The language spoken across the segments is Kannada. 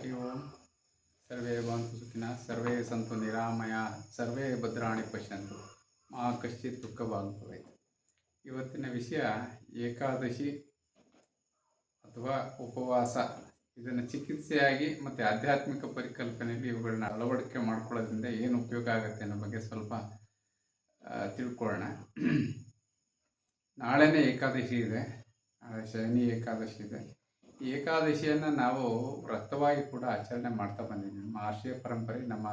ಹರಿ ओम। सर्वे भवन्तु सुखिनः ಸರ್ವೇ सन्तु ನಿರಾಮಯ ಸರ್ವೇ ಭದ್ರಾಣಿ ಪಶ್ಯಂತು ಮಾ ಕಶ್ಚಿತ್ ದುಃಖ भवेत्। ಇವತ್ತಿನ ವಿಷಯ ಏಕಾದಶಿ ಅಥವಾ ಉಪವಾಸ. ಇದನ್ನು ಚಿಕಿತ್ಸೆಯಾಗಿ ಮತ್ತು ಆಧ್ಯಾತ್ಮಿಕ ಪರಿಕಲ್ಪನೆಯಲ್ಲಿ ಇವುಗಳನ್ನ ಅಳವಡಿಕೆ ಮಾಡ್ಕೊಳ್ಳೋದ್ರಿಂದ ಏನು ಉಪಯೋಗ ಆಗುತ್ತೆ ಅನ್ನೋ ಬಗ್ಗೆ ಸ್ವಲ್ಪ ತಿಳ್ಕೊಳ್ಳೋಣ. ನಾಳೆನೇ ಏಕಾದಶಿ ಇದೆ. ಶನಿ ಏಕಾದಶಿ ಇದೆ. ಏಕಾದಶಿಯನ್ನು ನಾವು ವ್ರತವಾಗಿ ಕೂಡ ಆಚರಣೆ ಮಾಡ್ತಾ ಬಂದಿದ್ದೀವಿ. ನಮ್ಮ ಆಶ್ರಯ ಪರಂಪರೆ, ನಮ್ಮ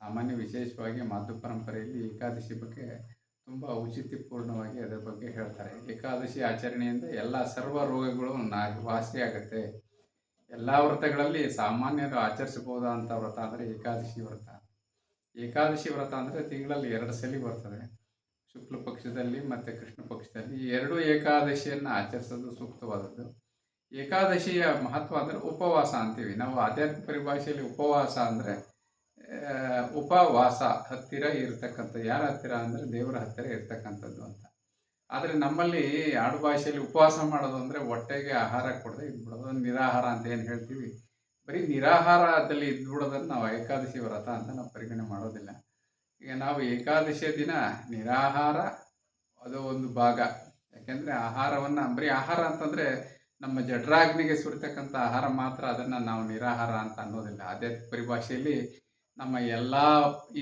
ಸಾಮಾನ್ಯ ವಿಶೇಷವಾಗಿ ಮಾತು ಪರಂಪರೆಯಲ್ಲಿ ಏಕಾದಶಿ ಬಗ್ಗೆ ತುಂಬ ಔಚಿತ್ಯಪೂರ್ಣವಾಗಿ ಅದರ ಬಗ್ಗೆ ಹೇಳ್ತಾರೆ. ಏಕಾದಶಿ ಆಚರಣೆಯಿಂದ ಎಲ್ಲ ಸರ್ವ ರೋಗಗಳು ನಾ ವಾಸಿಯಾಗುತ್ತೆ ಎಲ್ಲ ವ್ರತಗಳಲ್ಲಿ ಸಾಮಾನ್ಯರು ಆಚರಿಸಬಹುದಾದಂಥ ವ್ರತ ಅಂದರೆ ಏಕಾದಶಿ ವ್ರತ. ಏಕಾದಶಿ ವ್ರತ ಅಂದರೆ ತಿಂಗಳಲ್ಲಿ ಎರಡು ಸಲ ಬರ್ತದೆ. ಶುಕ್ಲ ಪಕ್ಷದಲ್ಲಿ ಮತ್ತು ಕೃಷ್ಣ ಪಕ್ಷದಲ್ಲಿ ಎರಡೂ ಏಕಾದಶಿಯನ್ನು ಆಚರಿಸೋದು ಸೂಕ್ತವಾದದ್ದು. ಏಕಾದಶಿಯ ಮಹತ್ವ ಅಂದರೆ ಉಪವಾಸ ಅಂತೀವಿ. ನಾವು ಆಧ್ಯಾತ್ಮಿಕ ಪರಿಭಾಷೆಯಲ್ಲಿ ಉಪವಾಸ ಅಂದರೆ ಉಪವಾಸ ಹತ್ತಿರ ಇರತಕ್ಕಂಥ, ಯಾರ ಹತ್ತಿರ ಅಂದರೆ ದೇವರ ಹತ್ತಿರ ಇರ್ತಕ್ಕಂಥದ್ದು ಅಂತ. ಆದರೆ ನಮ್ಮಲ್ಲಿ ಆಡು ಭಾಷೆಯಲ್ಲಿ ಉಪವಾಸ ಮಾಡೋದು ಅಂದರೆ ಹೊಟ್ಟೆಗೆ ಆಹಾರ ಕೊಡದೆ ಇದ್ಬಿಡೋದು ನಿರಾಹಾರ ಅಂತ ಏನು ಹೇಳ್ತೀವಿ? ಬರೀ ನಿರಾಹಾರದಲ್ಲಿ ಇದ್ಬಿಡೋದನ್ನು ನಾವು ಏಕಾದಶಿ ವ್ರತ ಅಂತ ನಾವು ಪರಿಗಣನೆ ಮಾಡೋದಿಲ್ಲ. ಈಗ ನಾವು ಏಕಾದಶಿಯ ದಿನ ನಿರಾಹಾರ, ಅದು ಒಂದು ಭಾಗ. ಯಾಕೆಂದರೆ ಆಹಾರವನ್ನು, ಬರೀ ಆಹಾರ ಅಂತಂದರೆ ನಮ್ಮ ಜಠರಾಗ್ನಿಗೆ ಸುರಿತಕ್ಕಂಥ ಆಹಾರ ಮಾತ್ರ ಅದನ್ನು ನಾವು ನಿರಾಹಾರ ಅಂತ ಅನ್ನೋದಿಲ್ಲ. ಅದೇ ಪರಿಭಾಷೆಯಲ್ಲಿ ನಮ್ಮ ಎಲ್ಲ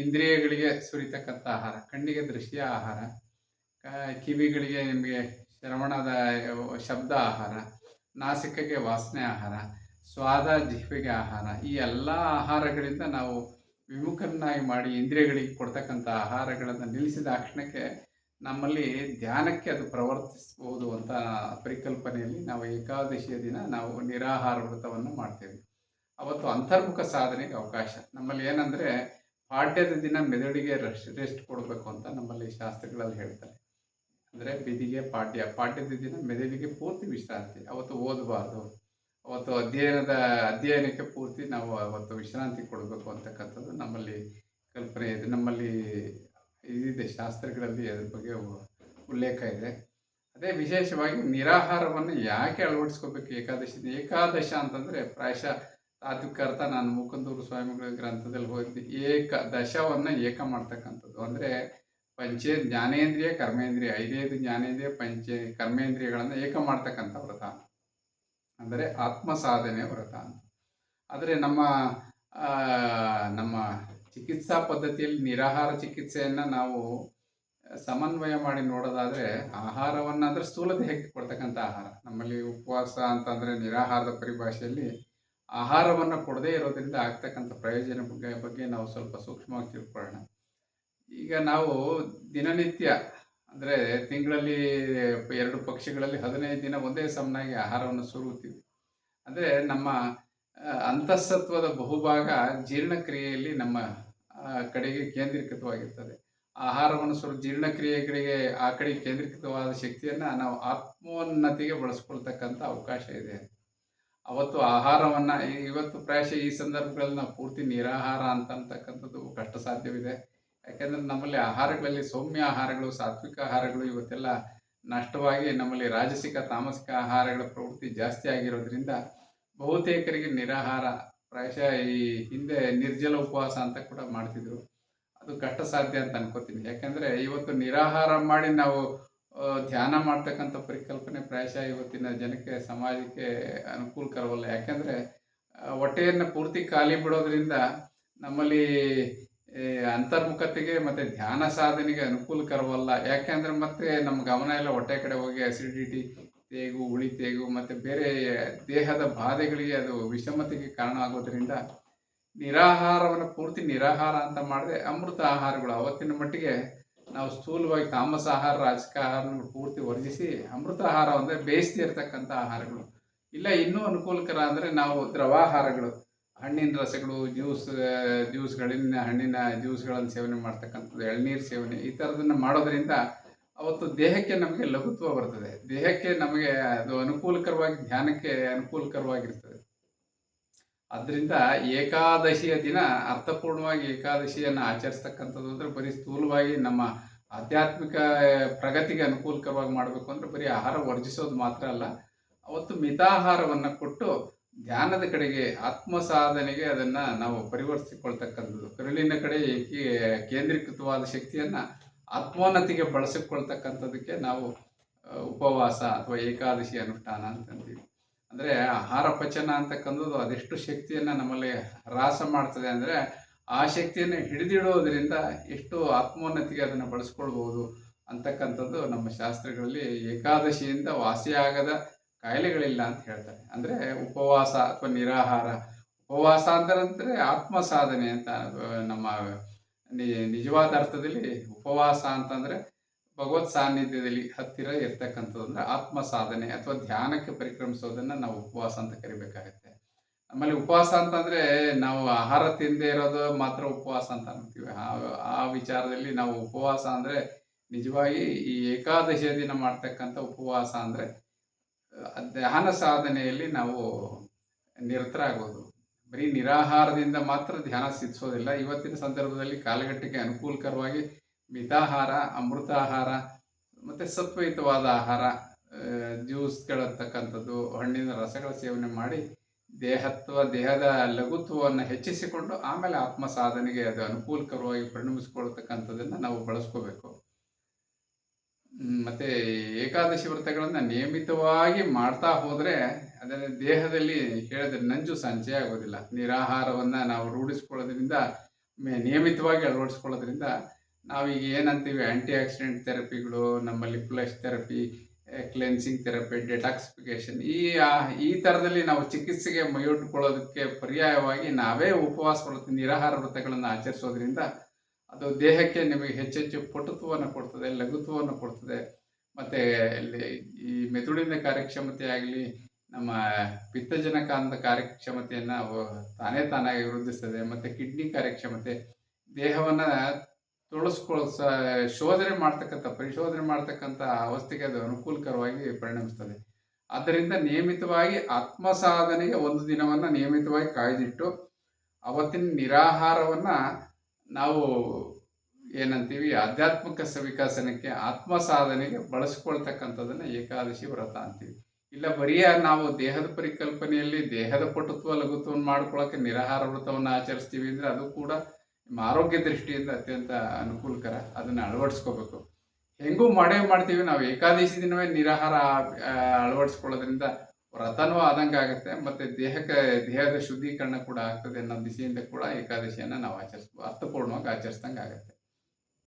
ಇಂದ್ರಿಯಗಳಿಗೆ ಸುರಿತಕ್ಕಂಥ ಆಹಾರ, ಕಣ್ಣಿಗೆ ದೃಶ್ಯ ಆಹಾರ ಕಿವಿಗಳಿಗೆ ನಿಮಗೆ ಶ್ರವಣದ, ಶಬ್ದ ಆಹಾರ ನಾಸಿಕಕ್ಕೆ ವಾಸನೆ ಆಹಾರ, ಸ್ವಾದ ಜಿಹ್ವೆಗೆ ಆಹಾರ, ಈ ಎಲ್ಲ ಆಹಾರಗಳಿಂದ ನಾವು ವಿಮುಖನ್ನಾಗಿ ಮಾಡಿ ಇಂದ್ರಿಯಗಳಿಗೆ ಕೊಡ್ತಕ್ಕಂಥ ಆಹಾರಗಳನ್ನು ನಿಲ್ಲಿಸಿದ ಕ್ಷಣಕ್ಕೆ ನಮ್ಮಲ್ಲಿ ಧ್ಯಾನಕ್ಕೆ ಅದು ಪ್ರವರ್ತಿಸಬಹುದು ಅಂತ ಪರಿಕಲ್ಪನೆಯಲ್ಲಿ ನಾವು ಏಕಾದಶಿಯ ದಿನ ನಾವು ನಿರಾಹಾರ ವ್ರತವನ್ನು ಮಾಡ್ತೇವೆ. ಅವತ್ತು ಅಂತರ್ಮುಖ ಸಾಧನೆಗೆ ಅವಕಾಶ. ನಮ್ಮಲ್ಲಿ ಏನಂದರೆ ಪಾಡ್ಯದ ದಿನ ಮೆದುಳಿಗೆ ರೆಸ್ಟ್ ರೆಸ್ಟ್ ಕೊಡಬೇಕು ಅಂತ ನಮ್ಮಲ್ಲಿ ಶಾಸ್ತ್ರಗಳಲ್ಲಿ ಹೇಳ್ತಾರೆ. ಅಂದರೆ ಬಿದಿಗೆ ಪಾಡ್ಯ, ಪಾಡ್ಯದ ದಿನ ಮೆದುಳಿಗೆ ಪೂರ್ತಿ ವಿಶ್ರಾಂತಿ. ಅವತ್ತು ಓದಬಾರ್ದು. ಅವತ್ತು ಅಧ್ಯಯನದ, ಅಧ್ಯಯನಕ್ಕೆ ಪೂರ್ತಿ ನಾವು ಅವತ್ತು ವಿಶ್ರಾಂತಿ ಕೊಡಬೇಕು ಅಂತಕ್ಕಂಥದ್ದು ನಮ್ಮಲ್ಲಿ ಕಲ್ಪನೆ ಇದೆ. ನಮ್ಮಲ್ಲಿ ಇದಿದೆ ಶಾಸ್ತ್ರಗಳಲ್ಲಿ ಅದ್ರ ಬಗ್ಗೆ ಉಲ್ಲೇಖ ಇದೆ. ಅದೇ ವಿಶೇಷವಾಗಿ ನಿರಾಹಾರವನ್ನು ಯಾಕೆ ಅಳವಡಿಸ್ಕೋಬೇಕು? ಏಕಾದಶಿ ಏಕಾದಶ ಅಂತಂದರೆ ಪ್ರಾಯಶಃ ಅರ್ಥ ನಾನು ಮುಕುಂದೂರು ಸ್ವಾಮಿಗಳ ಗ್ರಂಥದಲ್ಲಿ ಹೋಗಿ ಏಕ ದಶವನ್ನು ಏಕ ಮಾಡ್ತಕ್ಕಂಥದ್ದು. ಅಂದರೆ ಪಂಚೇ ಜ್ಞಾನೇಂದ್ರಿಯ, ಕರ್ಮೇಂದ್ರಿಯ. ಐದೈದು ಜ್ಞಾನೇಂದ್ರಿಯ, ಪಂಚ ಕರ್ಮೇಂದ್ರಿಯಗಳನ್ನು ಏಕ ಮಾಡ್ತಕ್ಕಂಥ ವ್ರತ. ಅಂದರೆ ಆತ್ಮ ಸಾಧನೆ ವ್ರತ ಆದರೆ ನಮ್ಮ ನಮ್ಮ ಚಿಕಿತ್ಸಾ ಪದ್ಧತಿಯಲ್ಲಿ ನಿರಾಹಾರ ಚಿಕಿತ್ಸೆಯನ್ನು ನಾವು ಸಮನ್ವಯ ಮಾಡಿ ನೋಡೋದಾದರೆ ಆಹಾರವನ್ನು ಅಂದರೆ ಸ್ಥೂಲತೆ ದೇಹಕ್ಕೆ ಕೊಡ್ತಕ್ಕಂಥ ಆಹಾರ. ನಮ್ಮಲ್ಲಿ ಉಪವಾಸ ಅಂತಂದರೆ ನಿರಾಹಾರದ ಪರಿಭಾಷೆಯಲ್ಲಿ ಆಹಾರವನ್ನು ಕೊಡದೇ ಇರೋದ್ರಿಂದ ಆಗ್ತಕ್ಕಂಥ ಪ್ರಯೋಜನ ಬಗ್ಗೆ ನಾವು ಸ್ವಲ್ಪ ಸೂಕ್ಷ್ಮವಾಗಿ ತಿಳ್ಕೊಳ್ಳೋಣ. ಈಗ ನಾವು ದಿನನಿತ್ಯ ಅಂದರೆ ತಿಂಗಳಲ್ಲಿ ಎರಡು ಪಕ್ಷಗಳಲ್ಲಿ ಹದಿನೈದು ದಿನ ಒಂದೇ ಸಮನಾಗಿ ಆಹಾರವನ್ನು ಸುರುತ್ತೀವಿ. ಅಂದರೆ ನಮ್ಮ ಅಂತಸ್ತತ್ವದ ಬಹುಭಾಗ ಜೀರ್ಣಕ್ರಿಯೆಯಲ್ಲಿ ನಮ್ಮ ಕಡೆಗೆ ಕೇಂದ್ರೀಕೃತವಾಗಿರ್ತದೆ. ಆಹಾರವನ್ನು ಸ್ವಲ್ಪ ಜೀರ್ಣಕ್ರಿಯೆಗಳಿಗೆ ಆ ಕಡೆ ಕೇಂದ್ರೀಕೃತವಾದ ಶಕ್ತಿಯನ್ನು ನಾವು ಆತ್ಮೋನ್ನತಿಗೆ ಬಳಸ್ಕೊಳ್ತಕ್ಕಂಥ ಅವಕಾಶ ಇದೆ. ಅವತ್ತು ಆಹಾರವನ್ನು ಇವತ್ತು ಪ್ರಾಯಶಃ ಈ ಸಂದರ್ಭಗಳಲ್ಲಿ ನಾವು ಪೂರ್ತಿ ನಿರಾಹಾರ ಅಂತ ಅಂತಕ್ಕಂಥದ್ದು ಕಷ್ಟ ಸಾಧ್ಯವಿದೆ ಯಾಕೆಂದರೆ ನಮ್ಮಲ್ಲಿ ಆಹಾರಗಳಲ್ಲಿ ಸೌಮ್ಯ ಆಹಾರಗಳು, ಸಾತ್ವಿಕ ಆಹಾರಗಳು ಇವತ್ತೆಲ್ಲ ನಷ್ಟವಾಗಿ ನಮ್ಮಲ್ಲಿ ರಾಜಸಿಕ, ತಾಮಸಿಕ ಆಹಾರಗಳ ಪ್ರವೃತ್ತಿ ಜಾಸ್ತಿ ಆಗಿರೋದ್ರಿಂದ ಬಹುತೇಕರಿಗೆ ನಿರಾಹಾರ ಪ್ರಾಯಶಃ ಈ ಹಿಂದೆ ನಿರ್ಜಲ ಉಪವಾಸ ಅಂತ ಕೂಡ ಮಾಡ್ತಿದ್ರು. ಅದು ಕಷ್ಟ ಸಾಧ್ಯ ಅಂತ ಅನ್ಕೋತೀನಿ. ಯಾಕೆಂದರೆ ಇವತ್ತು ನಿರಾಹಾರ ಮಾಡಿ ನಾವು ಧ್ಯಾನ ಮಾಡ್ತಕ್ಕಂಥ ಪರಿಕಲ್ಪನೆ ಪ್ರಾಯಶಃ ಇವತ್ತಿನ ಜನಕ್ಕೆ, ಸಮಾಜಕ್ಕೆ ಅನುಕೂಲಕರವಲ್ಲ. ಯಾಕೆಂದರೆ ಹೊಟ್ಟೆಯನ್ನು ಪೂರ್ತಿ ಖಾಲಿ ಬಿಡೋದ್ರಿಂದ ನಮ್ಮಲ್ಲಿ ಅಂತರ್ಮುಖತೆಗೆ ಮತ್ತು ಧ್ಯಾನ ಸಾಧನೆಗೆ ಅನುಕೂಲಕರವಲ್ಲ. ಯಾಕೆಂದರೆ ಮತ್ತೆ ನಮ್ಮ ಗಮನ ಎಲ್ಲ ಹೊಟ್ಟೆ ಕಡೆ ಹೋಗಿ ಅಸಿಡಿಟಿ ತೇಗು ಉಳಿ ತೇಗು ಮತ್ತು ಬೇರೆ ದೇಹದ ಬಾಧೆಗಳಿಗೆ ಅದು ವಿಷಮತೆಗೆ ಕಾರಣ ಆಗೋದ್ರಿಂದ ನಿರಾಹಾರವನ್ನು ಪೂರ್ತಿ ನಿರಾಹಾರ ಅಂತ ಮಾಡಿದ್ರೆ ಅಮೃತ ಆಹಾರಗಳು ಅವತ್ತಿನ ಮಟ್ಟಿಗೆ ನಾವು ಸ್ಥೂಲವಾಗಿ ತಾಮಸ ಆಹಾರ ರಾಜಕ ಆಹಾರಗಳು ಪೂರ್ತಿ ವರ್ಜಿಸಿ ಅಮೃತ ಆಹಾರ ಅಂದರೆ ಬೇಯಿಸ್ತಿ ಇರತಕ್ಕಂಥ ಆಹಾರಗಳು. ಇಲ್ಲ, ಇನ್ನೂ ಅನುಕೂಲಕರ ಅಂದರೆ ನಾವು ದ್ರವಾಹಾರಗಳು ಹಣ್ಣಿನ ರಸಗಳು, ಜ್ಯೂಸ್ ಜ್ಯೂಸ್ಗಳಿನ ಹಣ್ಣಿನ ಜ್ಯೂಸ್ಗಳನ್ನು ಸೇವನೆ ಮಾಡ್ತಕ್ಕಂಥದ್ದು, ಎಳ್ನೀರು ಸೇವನೆ ಈ ಥರದನ್ನು ಮಾಡೋದರಿಂದ ಅವತ್ತು ದೇಹಕ್ಕೆ ನಮಗೆ ಲಘುತ್ವ ಬರ್ತದೆ. ದೇಹಕ್ಕೆ ನಮಗೆ ಅದು ಅನುಕೂಲಕರವಾಗಿ, ಧ್ಯಾನಕ್ಕೆ ಅನುಕೂಲಕರವಾಗಿರ್ತದೆ. ಅದರಿಂದ ಏಕಾದಶಿಯ ದಿನ ಅರ್ಥಪೂರ್ಣವಾಗಿ ಏಕಾದಶಿಯನ್ನು ಆಚರಿಸ್ತಕ್ಕಂಥದ್ದು ಅಂದರೆ ಬರೀ ಸ್ಥೂಲವಾಗಿ ನಮ್ಮ ಆಧ್ಯಾತ್ಮಿಕ ಪ್ರಗತಿಗೆ ಅನುಕೂಲಕರವಾಗಿ ಮಾಡಬೇಕು ಅಂದರೆ ಬರೀ ಆಹಾರ ವರ್ಜಿಸೋದು ಮಾತ್ರ ಅಲ್ಲ. ಅವತ್ತು ಮಿತಾಹಾರವನ್ನು ಕೊಟ್ಟು ಧ್ಯಾನದ ಕಡೆಗೆ ಆತ್ಮ ಸಾಧನೆಗೆ ಅದನ್ನು ನಾವು ಪರಿವರ್ತಿಸಿಕೊಳ್ತಕ್ಕಂಥದ್ದು. ಕರುಳಿನ ಕಡೆ ಕೇಂದ್ರೀಕೃತವಾದ ಶಕ್ತಿಯನ್ನು ಆತ್ಮೋನ್ನತಿಗೆ ಬಳಸಿಕೊಳ್ತಕ್ಕಂಥದ್ದಕ್ಕೆ ನಾವು ಉಪವಾಸ ಅಥವಾ ಏಕಾದಶಿ ಅನುಷ್ಠಾನ ಅಂತಂತೀವಿ. ಅಂದರೆ ಆಹಾರ ಪಚನ ಅಂತಕ್ಕಂಥದ್ದು ಅದೆಷ್ಟು ಶಕ್ತಿಯನ್ನು ನಮ್ಮಲ್ಲಿ ಹ್ರಾಸ ಮಾಡ್ತದೆ ಅಂದರೆ ಆ ಶಕ್ತಿಯನ್ನು ಹಿಡಿದಿಡೋದ್ರಿಂದ ಎಷ್ಟು ಆತ್ಮೋನ್ನತಿಗೆ ಅದನ್ನು ಬಳಸ್ಕೊಳ್ಬೋದು ಅಂತಕ್ಕಂಥದ್ದು ನಮ್ಮ ಶಾಸ್ತ್ರಗಳಲ್ಲಿ ಏಕಾದಶಿಯಿಂದ ವಾಸಿಯಾಗದ ಕಾಯಿಲೆಗಳಿಲ್ಲ ಅಂತ ಹೇಳ್ತಾರೆ. ಅಂದರೆ ಉಪವಾಸ ಅಥವಾ ನಿರಾಹಾರ, ಉಪವಾಸ ಅಂತಂದರೆ ಆತ್ಮ ಸಾಧನೆ ಅಂತ ನಮ್ಮ ನಿಜವಾದ ಅರ್ಥದಲ್ಲಿ ಉಪವಾಸ ಅಂತಂದರೆ ಭಗವತ್ ಸಾನ್ನಿಧ್ಯದಲ್ಲಿ ಹತ್ತಿರ ಇರ್ತಕ್ಕಂಥದ್ದು ಆತ್ಮ ಸಾಧನೆ ಅಥವಾ ಧ್ಯಾನಕ್ಕೆ ಪರಿಕ್ರಮಿಸೋದನ್ನು ನಾವು ಉಪವಾಸ ಅಂತ ಕರಿಬೇಕಾಗತ್ತೆ. ಆಮೇಲೆ ಉಪವಾಸ ಅಂತಂದರೆ ನಾವು ಆಹಾರ ತಿಂದೇ ಇರೋದು ಮಾತ್ರ ಉಪವಾಸ ಅಂತ ಅನ್ತೀವಿ ಆ ಆ ವಿಚಾರದಲ್ಲಿ ನಾವು ಉಪವಾಸ ಅಂದರೆ ನಿಜವಾಗಿ ಈ ಏಕಾದಶಿಯ ದಿನ ಮಾಡ್ತಕ್ಕಂಥ ಉಪವಾಸ ಅಂದರೆ ಧ್ಯಾನ ಸಾಧನೆಯಲ್ಲಿ ನಾವು ನಿರತರಾಗೋದು. ಬರೀ ನಿರಾಹಾರದಿಂದ ಮಾತ್ರ ಧ್ಯಾನ ಸಿದ್ಧಿಸೋದಿಲ್ಲ. ಇವತ್ತಿನ ಸಂದರ್ಭದಲ್ಲಿ ಕಾಲಘಟ್ಟಕ್ಕೆ ಅನುಕೂಲಕರವಾಗಿ ಮಿತಾಹಾರ, ಅಮೃತಾಹಾರ, ಮತ್ತು ಸತ್ವಯುತವಾದ ಆಹಾರ ಜ್ಯೂಸ್ಗಳಂತಕ್ಕಂಥದ್ದು, ಹಣ್ಣಿನ ರಸಗಳ ಸೇವನೆ ಮಾಡಿ ದೇಹತ್ವ, ದೇಹದ ಲಘುತ್ವವನ್ನು ಹೆಚ್ಚಿಸಿಕೊಂಡು ಆಮೇಲೆ ಆತ್ಮ ಸಾಧನೆಗೆ ಅದು ಅನುಕೂಲಕರವಾಗಿ ಪರಿಣಮಿಸಿಕೊಳ್ತಕ್ಕಂಥದ್ದನ್ನು ನಾವು ಬಳಸ್ಕೋಬೇಕು. ಮತ್ತು ಏಕಾದಶಿ ವ್ರತಗಳನ್ನು ನಿಯಮಿತವಾಗಿ ಮಾಡ್ತಾ ಹೋದರೆ ಅದರ ದೇಹದಲ್ಲಿ ಹೇಳಿದ್ರೆ ನಂಜು ಸಂಚಯ ಆಗೋದಿಲ್ಲ. ನಿರಾಹಾರವನ್ನು ನಾವು ರೂಢಿಸ್ಕೊಳ್ಳೋದ್ರಿಂದ ನಿಯಮಿತವಾಗಿ ಅಳವಡಿಸ್ಕೊಳ್ಳೋದ್ರಿಂದ ನಾವೀಗ ಏನಂತೀವಿ ಆ್ಯಂಟಿ ಆಕ್ಸಿಡೆಂಟ್ ಥೆರಪಿಗಳು ನಮ್ಮಲ್ಲಿ flush therapy cleansing therapy detoxification ಈ ಈ ಥರದಲ್ಲಿ ನಾವು ಚಿಕಿತ್ಸೆಗೆ ಮೈಯೊಡ್ಕೊಳ್ಳೋದಕ್ಕೆ ಪರ್ಯಾಯವಾಗಿ ನಾವೇ ಉಪವಾಸ ವ್ರತ, ನಿರಾಹಾರ ವ್ರತಗಳನ್ನು ಆಚರಿಸೋದ್ರಿಂದ ಅದು ದೇಹಕ್ಕೆ ನಿಮಗೆ ಹೆಚ್ಚೆಚ್ಚು ಪಟುತ್ವವನ್ನು ಕೊಡ್ತದೆ, ಲಘುತ್ವವನ್ನು ಕೊಡ್ತದೆ. ಮತ್ತು ಈ ಮೆದುಳಿನ ಕಾರ್ಯಕ್ಷಮತೆ ಆಗಲಿ ನಮ್ಮ ಪಿತ್ತಜನಕ ಅಂತ ಕಾರ್ಯಕ್ಷಮತೆಯನ್ನು ತಾನೇ ತಾನಾಗಿ ವೃದ್ಧಿಸ್ತದೆ, ಮತ್ತು ಕಿಡ್ನಿ ಕಾರ್ಯಕ್ಷಮತೆ, ದೇಹವನ್ನು ತೊಳಸ್ಕೊಳ ಶೋಧನೆ ಮಾಡ್ತಕ್ಕಂಥ, ಪರಿಶೋಧನೆ ಮಾಡ್ತಕ್ಕಂಥ ಅವಸ್ಥೆಗೆ ಅದು ಅನುಕೂಲಕರವಾಗಿ ಪರಿಣಮಿಸ್ತದೆ. ಆದ್ದರಿಂದ ನಿಯಮಿತವಾಗಿ ಆತ್ಮ ಸಾಧನೆಗೆ ಒಂದು ದಿನವನ್ನು ನಿಯಮಿತವಾಗಿ ಕಾಯ್ದಿಟ್ಟು ಅವತ್ತಿನ ನಿರಾಹಾರವನ್ನು ನಾವು ಏನಂತೀವಿ, ಆಧ್ಯಾತ್ಮಿಕ ವಿಕಸನಕ್ಕೆ ಆತ್ಮ ಸಾಧನೆಗೆ ಬಳಸ್ಕೊಳ್ತಕ್ಕಂಥದ್ದನ್ನು ಏಕಾದಶಿ ವ್ರತ ಅಂತೀವಿ. ಇಲ್ಲ, ಬರೀ ನಾವು ದೇಹದ ಪರಿಕಲ್ಪನೆಯಲ್ಲಿ ದೇಹದ ಪಟುತ್ವ ಲಘುತ್ವವನ್ನು ಮಾಡ್ಕೊಳ್ಳೋಕೆ ನಿರಾಹಾರ ವ್ರತವನ್ನು ಆಚರಿಸ್ತೀವಿ ಅಂದರೆ ಅದು ಕೂಡ ನಿಮ್ಮ ಆರೋಗ್ಯ ದೃಷ್ಟಿಯಿಂದ ಅತ್ಯಂತ ಅನುಕೂಲಕರ. ಅದನ್ನು ಅಳವಡಿಸ್ಕೋಬೇಕು. ಹೆಂಗೂ ಮಾಡೇ ಮಾಡ್ತೀವಿ, ನಾವು ಏಕಾದಶಿ ದಿನವೇ ನಿರಾಹಾರ ಅಳವಡಿಸ್ಕೊಳ್ಳೋದ್ರಿಂದ ವ್ರತನೂ ಆದಂಗೆ ಆಗುತ್ತೆ. ಮತ್ತು ದೇಹಕ್ಕೆ, ದೇಹದ ಶುದ್ಧೀಕರಣ ಕೂಡ ಆಗ್ತದೆ ಅನ್ನೋ ದಿಸೆಯಿಂದ ಕೂಡ ಏಕಾದಶಿಯನ್ನು ನಾವು ಆಚರಿಸ್ಬೋದು ಅರ್ಥಪೂರ್ಣವಾಗಿ ಆಚರಿಸ್ದಂಗೆ ಆಗುತ್ತೆ.